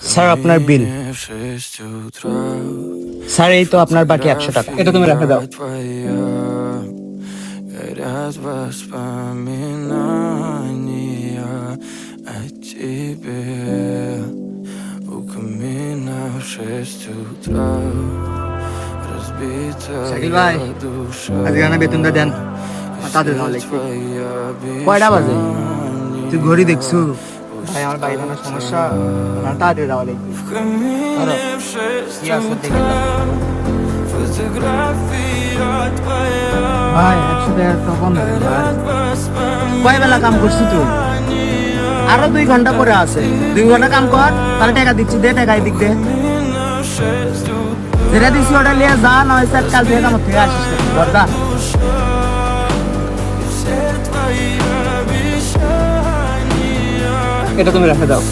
Sir আপনার বিল। Sir এই তো আপনার বাকি একশো টাকা। এটা তুমি রেখে দাও। তুই ঘড়ি দেখছ? ভাই আমার সমস্যা তাড়াতাড়ি লাগবে। ভাই একসাথে কয়বেলা কাম করছি তুই? আরও দুই ঘণ্টা পরে আছে। দুই ঘণ্টা কাম কর তাহলে টাকা দিচ্ছি দে টাকা দিক দে। যেটা দিচ্ছি ওটা নিয়ে যা না হয়েছে কাল দিয়ে আমার থেকে আসিস। এটা তুমি রেখে দাও।